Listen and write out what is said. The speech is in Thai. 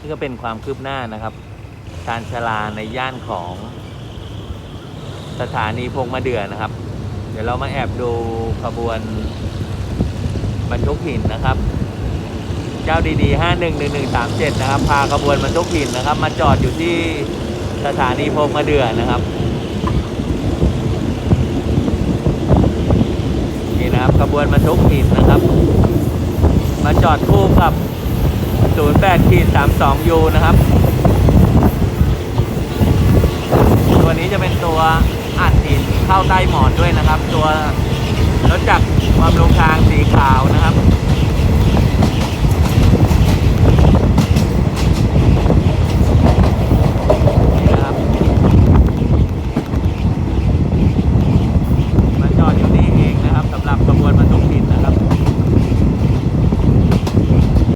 ที่ก็เป็นความคืบหน้านะครับการชลาในย่านของสถานีพงมาเดือนะครับ เดี๋ยวเรามาแอบดูขบวนบรรทุกหินนะครับ เจ้าดีๆ 511137 นะครับ พาขบวนบรรทุกหินนะครับ มาจอดอยู่ที่สถานีพงมาเดือนะครับนี่นะครับขบวนบรรทุกหินนะครับ มาจอดคู่กับ 08ขีด32 U นะครับ ตัวนี้จะเป็นตัวอัดหินเข้าใต้หมอนด้วยนะครับ ตัวรถจักรความลงทางสีขาวนะครับ